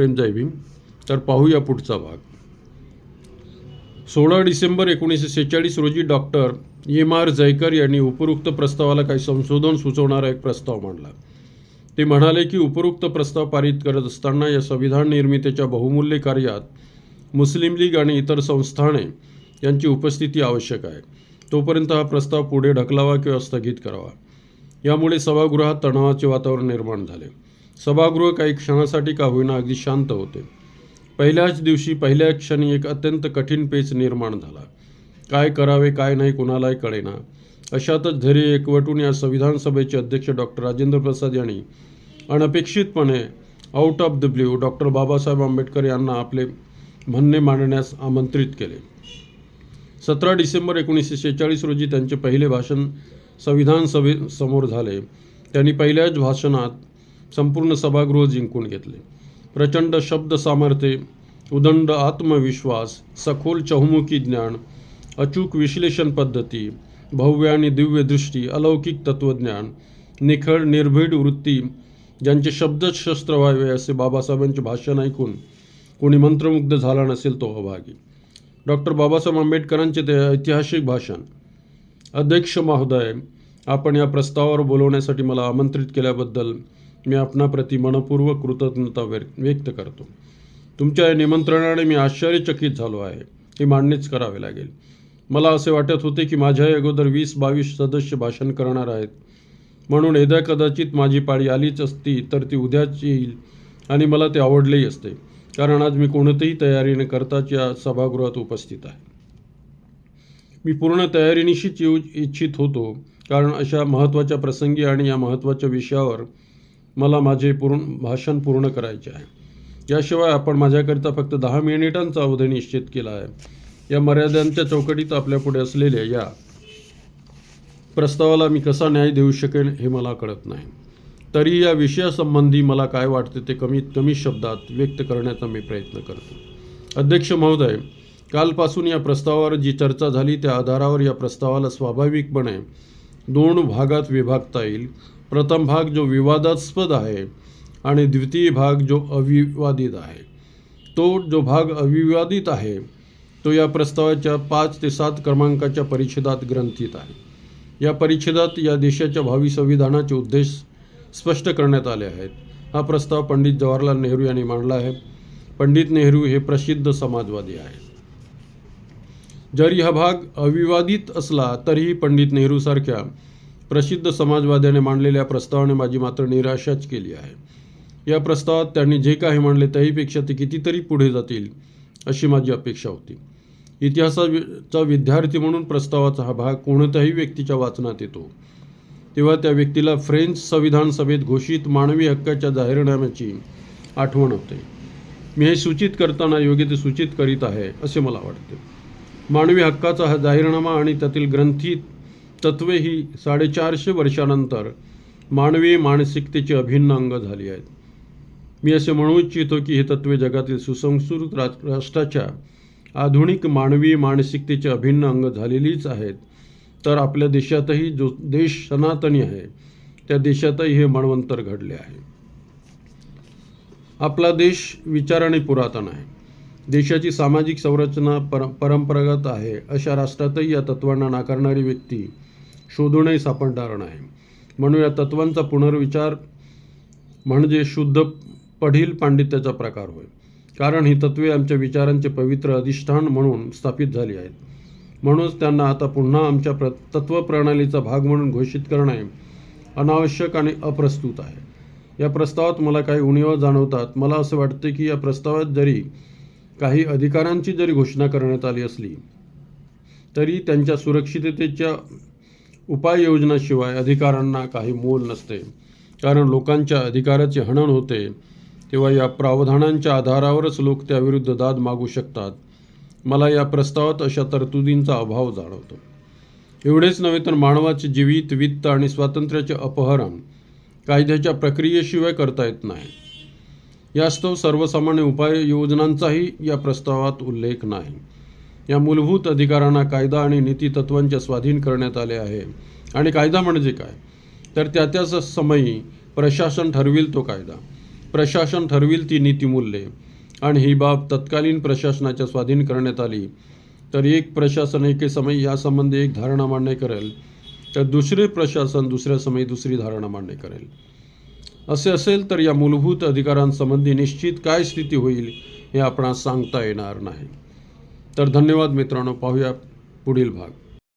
प्रेम जय भीम तर पाहूया पुढचा भाग. सोळा डिसेंबर एकोणीसशे सेहेचाळीस रोजी डॉक्टर एम आर जयकर यांनी उपरोक्त प्रस्तावाला काही संशोधन सुचवणारा एक प्रस्ताव मांडला. ते म्हणाले की उपरोक्त प्रस्ताव पारित करत असताना या संविधान निर्मितीच्या बहुमूल्य कार्यात मुस्लिम लीग आणि इतर संस्थाने यांची उपस्थिती आवश्यक आहे. तोपर्यंत हा प्रस्ताव पुढे ढकलावा किंवा स्थगित करावा. यामुळे सभागृहात तणावाचे वातावरण निर्माण झाले. सभागृह काही क्षणासाठी का होईना अगदी शांत होते. पहिल्याच दिवशी पहिल्या क्षणी एक अत्यंत कठीण पेच निर्माण झाला. काय करावे काय नाही कुणालाही कळेना. अशातच धैर्य एकवटून या संविधान सभेचे अध्यक्ष डॉक्टर राजेंद्र प्रसाद यांनी अनपेक्षितपणे out of the blue doctor Babasaheb Ambedkar यांना आपले म्हणणे मांडण्यास आमंत्रित केले. सतरा डिसेंबर एकोणीसशे शेहेचाळीस रोजी त्यांचे पहिले भाषण संविधान सभेसमोर झाले. त्यांनी पहिल्याच भाषणात संपूर्ण सभागृह जिंकून घेतले. प्रचंड शब्द सामर्थ्य उदंड आत्मविश्वास सखोल चहुमुखी ज्ञान अचूक विश्लेषण पद्धती भव्य आणि दिव्य दृष्टी अलौकिक तत्त्वज्ञान निखळ निर्भीड वृत्ती ज्यांचे शब्दच शस्त्र व्हावे असे बाबासाहेबांचे भाषण ऐकून कोणी मंत्रमुग्ध झाला नसेल तो अभागी. डॉक्टर बाबासाहेब आंबेडकरांचे ते ऐतिहासिक भाषण. अध्यक्ष महोदय आपण या प्रस्तावावर बोलवण्यासाठी मला आमंत्रित केल्याबद्दल मी आपणाप्रती मनपूर्वक कृतज्ञता व्यक्त करतो. तुमच्या या निमंत्रणाने मी आश्चर्यचकित झालो आहे. हे मान्यच करावे लागेल. मला असे वाटत होते की माझ्या अगोदर वीस बावीस सदस्य भाषण करणार आहेत. म्हणून एद्या कदाचित माझी पाळी आलीच असती तर ती उद्याच येईल आणि मला ते आवडलेही असते. कारण आज मी कोणतीही तयारीने करताच या सभागृहात उपस्थित आहे. मी पूर्ण तयारीनिशीच येऊ इच्छित होतो. कारण अशा महत्त्वाच्या प्रसंगी आणि या महत्त्वाच्या विषयावर मला माझे पूर्ण भाषण पूर्ण करायचे आहे. याशिवाय आपण माझ्याकरिता फक्त दहा मिनिटांचा अवधी निश्चित केला आहे. या मर्यादांच्या चौकटीत आपल्यापुढे असलेल्या या प्रस्तावाला मी कसा न्याय देऊ शकेन हे मला कळत नाही. तरी या विषयासंबंधी मला काय वाटते ते कमीत कमी शब्दात व्यक्त करण्याचा मी प्रयत्न करतो. अध्यक्ष महोदय कालपासून या प्रस्तावावर जी चर्चा झाली त्या आधारावर या प्रस्तावाला स्वाभाविकपणे दोन भागात विभागता येईल. प्रथम भाग जो विवादास्पद आहे आणि द्वितीय भाग जो अविवादित आहे. तो जो भाग अविवादित आहे तो या प्रस्तावाच्या पाच ते सात क्रमांकाच्या परिच्छेदात ग्रंथित आहे. या परिच्छेदात या देशाच्या भावी संविधानाचे उद्देश स्पष्ट करण्यात आले आहेत. हा प्रस्ताव पंडित जवाहरलाल नेहरू यांनी मांडला आहे. पंडित नेहरू हे प्रसिद्ध समाजवादी आहेत. जरी हा भाग अविवादित असला तरीही पंडित नेहरूसारख्या प्रसिद्ध समाजवाद्याने मांडलेल्या प्रस्तावाने माझी मात्र निराशाच केली आहे. या प्रस्तावात त्यांनी जे काही मांडले त्याहीपेक्षा ते कितीतरी पुढे जातील अशी माझी अपेक्षा होती. इतिहासाचा विद्यार्थी म्हणून प्रस्तावाचा हा भाग कोणत्याही व्यक्तीच्या वाचनात येतो. तेव्हा त्या व्यक्तीला फ्रेंच संविधान सभेत घोषित मानवी हक्काच्या जाहीरनाम्याची आठवण होते. मी हे सूचित करताना योग्य ते सूचित करीत आहे असे मला वाटते. मानवी हक्काचा हा जाहीरनामा आणि त्यातील ग्रंथी तत्वे ही साडेचारशे वर्षानंतर मानवी मानसिकतेची अभिन्न अंग झाली आहेत. मी असे म्हणू इच्छितो की हे तत्वे जगातील सुसंस्कृत राज राष्ट्राच्या आधुनिक मानवी मानसिकतेचे अभिन्न अंग झालेलीच आहेत. तर आपल्या देशातही जो देश सनातनी आहे त्या देशातही हे मणवंतर घडले आहे. आपला देश विचाराने पुरातन आहे. देशाची सामाजिक संरचना पर परंपरागत आहे. अशा राष्ट्रातही या तत्वांना नाकारणारी व्यक्ती शोधूनही सापडणार नाही. म्हणून या तत्वांचा पुनर्विचार म्हणजे शुद्ध पढील पांडित्याचा प्रकार होय. कारण ही तत्वे आमच्या विचारांचे पवित्र अधिष्ठान म्हणून स्थापित झाली आहेत. म्हणूनच त्यांना आता पुन्हा आमच्या प्र तत्वप्रणालीचा भाग म्हणून घोषित करणे अनावश्यक आणि अप्रस्तुत आहे. या प्रस्तावात मला काही उणीवा जाणवतात. मला असं वाटते की या प्रस्तावात जरी काही अधिकारांची जरी घोषणा करण्यात आली असली तरी त्यांच्या सुरक्षिततेच्या उपाययोजनाशिवाय अधिकारांना काही मोल नसते. कारण लोकांच्या अधिकाराचे हनन होते तेव्हा या प्रावधानांच्या आधारावरच लोक त्याविरुद्ध दाद मागू शकतात. मला या प्रस्तावात अशा तरतुदींचा अभाव जाणवतो. एवढेच नव्हे तर मानवाचे जीवित वित्त आणि स्वातंत्र्याचे अपहरण कायद्याच्या प्रक्रियेशिवाय करता येत नाही. यास्तव सर्वसामान्य उपाययोजनांचाही या प्रस्तावात उल्लेख नाही. या मूलभूत अधिकारांना कायदा आणि नीतितत्वांच्या स्वाधीन करण्यात आले आहे. आणि कायदा म्हणजे काय? तर त्या त्या समयी प्रशासन ठरविल तो कायदा. प्रशासन ठरविल ती नीतिमूल्ये. आणि ही बाब तत्कालीन प्रशासनाच्या स्वाधीन करण्यात आली. तर एक प्रशासन एके समय यासंबंधी एक धारणा मान्य करेल. तर दुसरे प्रशासन दुसऱ्या समयी दुसरी धारणा मान्य करेल. असे असेल तर या मूलभूत अधिकारांसंबंधी निश्चित काय स्थिती होईल हे आपणास सांगता येणार नाही. तर धन्यवाद मित्रांनो पाहूया पुढील भाग.